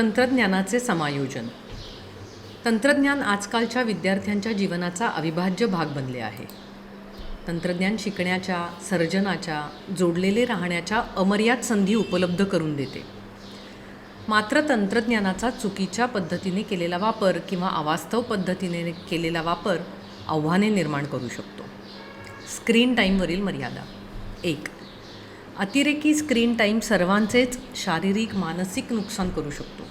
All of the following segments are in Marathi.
तंत्रज्ञानाचे समायोजन. तंत्रज्ञान आजकालच्या विद्यार्थ्यांच्या जीवनाचा अविभाज्य भाग बनले आहे. तंत्रज्ञान शिकण्याच्या सर्जनाच्या जोडलेले राहण्याच्या अमर्याद संधी उपलब्ध करून देते. मात्र तंत्रज्ञानाचा चुकीच्या पद्धतीने केलेला वापर किंवा अवास्तव पद्धतीने केलेला वापर आव्हाने निर्माण करू शकतो. स्क्रीन टाईमवरील मर्यादा. एक अतिरेकी स्क्रीन टाईम सर्वांचेच शारीरिक मानसिक नुकसान करू शकतो.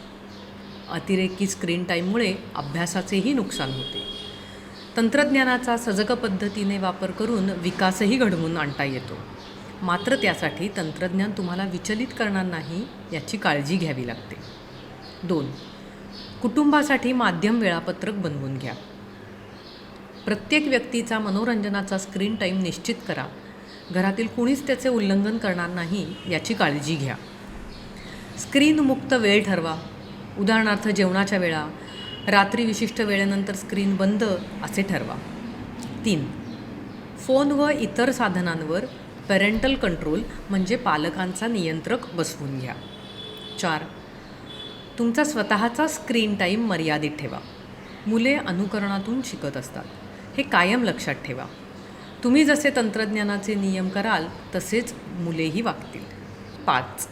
अतिरेकी स्क्रीन टाईममुळे अभ्यासाचेही नुकसान होते. तंत्रज्ञानाचा सजग पद्धतीने वापर करून विकासही घडवून आणता येतो. मात्र त्यासाठी तंत्रज्ञान तुम्हाला विचलित करणार नाही याची काळजी घ्यावी लागते. दोन कुटुंबासाठी माध्यम वेळापत्रक बनवून घ्या. प्रत्येक व्यक्तीचा मनोरंजनाचा स्क्रीन टाईम निश्चित करा. घरातील कुणीच त्याचे उल्लंघन करणार नाही याची काळजी घ्या. स्क्रीनमुक्त वेळ ठरवा. उदाहरणार्थ जेवणाच्या वेळा रात्री विशिष्ट वेळेनंतर स्क्रीन बंद असे ठरवा. तीन फोन व इतर साधनांवर पॅरेंटल कंट्रोल म्हणजे पालकांचा नियंत्रक बसवून घ्या. चार तुमचा स्वतःचा स्क्रीन टाईम मर्यादित ठेवा. मुले अनुकरणातून शिकत असतात. हे कायम लक्षात ठेवा. तुम्ही जसे तंत्रज्ञानाचे नियम कराल तसेच मुलेही वागतील. पाच.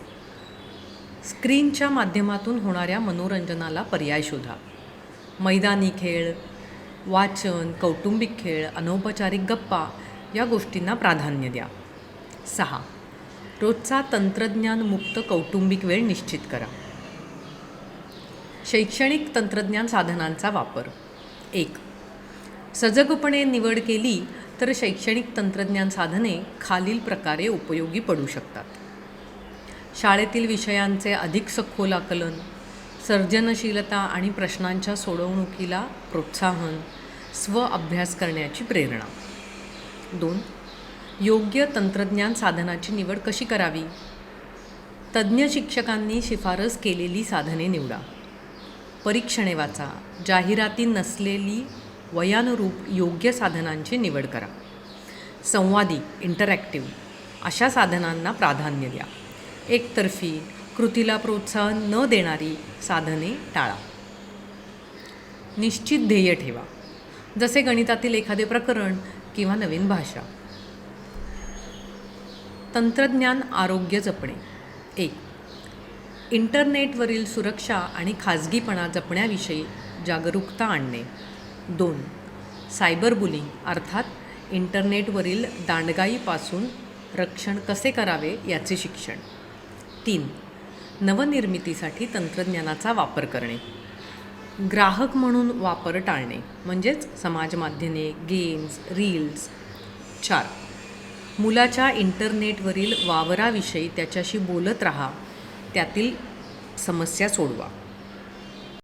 स्क्रीनच्या माध्यमातून होणाऱ्या मनोरंजनाला पर्याय शोधा. मैदानी खेळ वाचन कौटुंबिक खेळ अनौपचारिक गप्पा या गोष्टींना प्राधान्य द्या. सहा. रोजचा तंत्रज्ञानमुक्त कौटुंबिक वेळ निश्चित करा. शैक्षणिक तंत्रज्ञान साधनांचा वापर. एक. सजगपणे निवड केली तर शैक्षणिक तंत्रज्ञान साधने खालील प्रकारे उपयोगी पडू शकतात. शाळेतील विषयांचे अधिक सखोल आकलन सर्जनशीलता आणि प्रश्नांच्या सोडवणुकीला प्रोत्साहन स्व अभ्यास करण्याची प्रेरणा. दोन योग्य तंत्रज्ञान साधनाची निवड कशी करावी? तज्ज्ञ शिक्षकांनी शिफारस केलेली साधने निवडा. परीक्षणे वाचा. जाहिराती नसलेली वयानुरूप योग्य साधनांची निवड करा. संवादी इंटरॅक्टिव्ह अशा साधनांना प्राधान्य द्या. एकतर्फी कृतीला प्रोत्साहन न देणारी साधने टाळा. निश्चित ध्येय ठेवा. जसे गणितातील एखादे प्रकरण किंवा नवीन भाषा. तंत्रज्ञान आरोग्य जपणे. एक इंटरनेटवरील सुरक्षा आणि खाजगीपणा जपण्याविषयी जागरूकता आणणे. दोन. सायबर बुलिंग अर्थात इंटरनेटवरील दांडगाईपासून रक्षण कसे करावे याचे शिक्षण. तीन. नवनिर्मितीसाठी तंत्रज्ञानाचा वापर करणे. ग्राहक म्हणून वापर टाळणे म्हणजेच समाजमाध्यमे गेम्स रील्स चार. मुलाच्या इंटरनेटवरील वावराविषयी त्याच्याशी बोलत राहा त्यातील समस्या सोडवा.